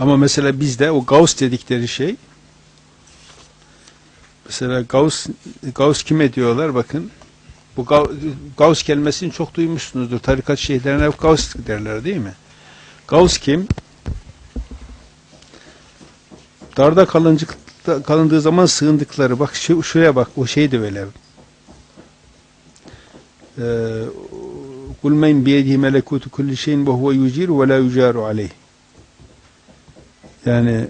Ama mesela bizde o Gauss dedikleri şey mesela Gauss, Gauss kime diyorlar bakın bu Gau- Gauss kelimesini çok duymuşsunuzdur. Tarikat şeyhlerine hep Gauss derler değil mi? Gauss kim? Darda kalıncık kalındığı zaman sığındıkları bak şu, şuraya bak o şey de öyle. Kul men biyedihi melekutu kulli şeyin ve huve yuciru ve la yucaru aleyh. Yani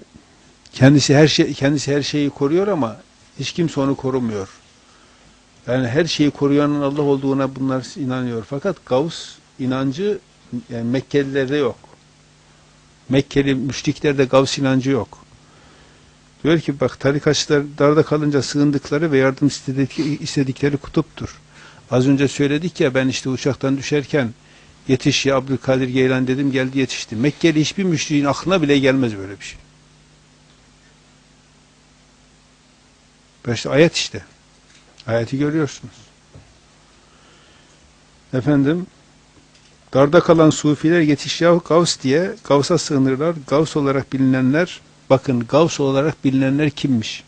kendisi her şey kendisi her şeyi koruyor ama hiç kimse onu korumuyor. Yani her şeyi koruyanın Allah olduğuna bunlar inanıyor. Fakat Gavs inancı yani Mekkelilerde yok. Mekkeli müşriklerde Gavs inancı yok. Diyor ki bak tarikatçılar darda kalınca sığındıkları ve yardım istedikleri, istedikleri kutuptur. Az önce söyledik ya ben işte uçaktan düşerken yetiş ya Abdülkadir Geylan dedim geldi yetişti. Mekkeli hiçbir müşriğin aklına bile gelmez böyle bir şey. İşte ayet işte. Ayeti görüyorsunuz. Efendim darda kalan sufiler yetiş ya Gavs diye Gavs'a sığınırlar. Gavs olarak bilinenler bakın Gavs olarak bilinenler kimmiş?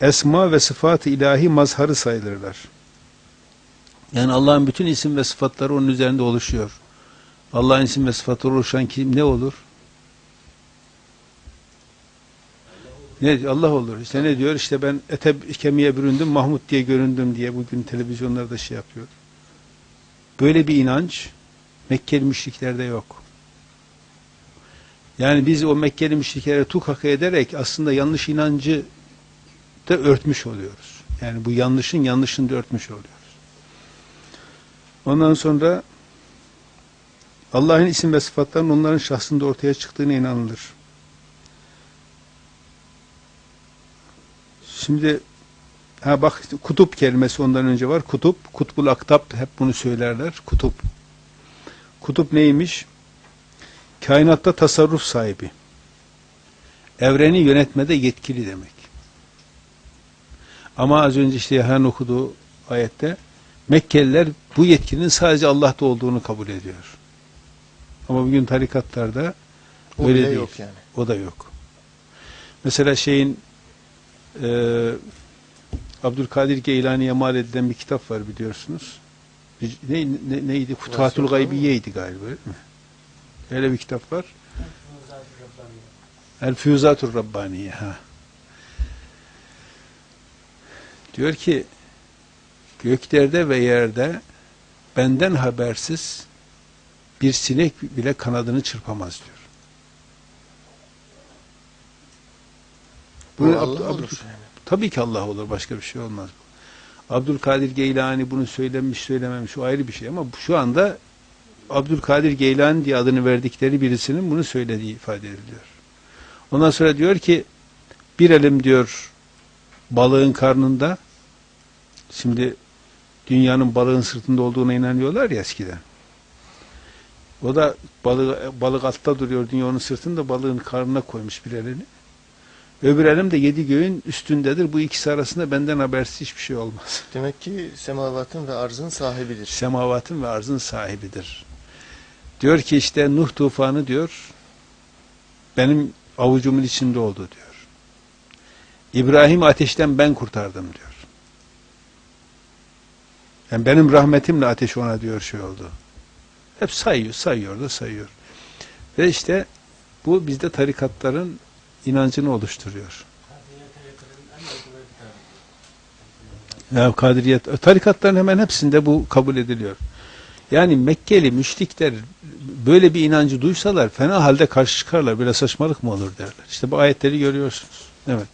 Esma ve sıfat-ı ilahi mazharı sayılırlar. Yani Allah'ın bütün isim ve sıfatları onun üzerinde oluşuyor. Allah'ın isim ve sıfatları oluşan kim ne olur? Ne Allah olur. İşte ne diyor? İşte ben ete kemiğe büründüm, Mahmut diye göründüm diye bugün televizyonlarda şey yapıyor. Böyle bir inanç Mekkeli müşriklerde yok. Yani biz o Mekkeli müşriklere tukaka ederek aslında yanlış inancı da örtmüş oluyoruz. Yani bu yanlışın yanlışını da örtmüş oluyoruz. Ondan sonra Allah'ın isim ve sıfatlarının onların şahsında ortaya çıktığına inanılır. Şimdi ha bak kutup kelimesi ondan önce var. Kutup, kutbul aktap hep bunu söylerler. Kutup. Kutup neymiş? Kainatta tasarruf sahibi. Evreni yönetmede yetkili demek. Ama az önce işte Yahan okuduğu ayette Mekkeliler bu yetkinin sadece Allah'ta olduğunu kabul ediyor. Ama bugün tarikatlarda O öyle değil. yok yani. O da yok. Mesela şeyin e, Abdülkadir Geylani'ye mal edilen bir kitap var biliyorsunuz. Ne, ne, neydi? Futuhatul Gaybiye'ydi galiba mi? Öyle bir kitap var. El Füzatur Rabbaniye. Ha. Diyor ki göklerde ve yerde benden habersiz bir sinek bile kanadını çırpamaz diyor. Bu Bunu Allah Abdü- olur. Abdü- Tabii ki Allah olur. Başka bir şey olmaz. Abdülkadir Geylani bunu söylemiş söylememiş o ayrı bir şey ama şu anda Abdülkadir Geylani diye adını verdikleri birisinin bunu söylediği ifade ediliyor. Ondan sonra diyor ki bir elim diyor balığın karnında şimdi dünyanın balığın sırtında olduğuna inanıyorlar ya eskiden. O da balık, balık altta duruyor dünya onun sırtında balığın karnına koymuş bir elini. Öbür elim de yedi göğün üstündedir. Bu ikisi arasında benden habersiz hiçbir şey olmaz. Demek ki semavatın ve arzın sahibidir. Semavatın ve arzın sahibidir. Diyor ki işte Nuh tufanı diyor benim avucumun içinde oldu diyor. İbrahim ateşten ben kurtardım diyor. Yani benim rahmetimle ateş ona diyor şey oldu. Hep sayıyor, sayıyor da sayıyor. Ve işte bu bizde tarikatların inancını oluşturuyor. Ya Kadiriyet, tarikatların hemen hepsinde bu kabul ediliyor. Yani Mekkeli müşrikler böyle bir inancı duysalar fena halde karşı çıkarlar. Böyle saçmalık mı olur derler. İşte bu ayetleri görüyorsunuz. Evet.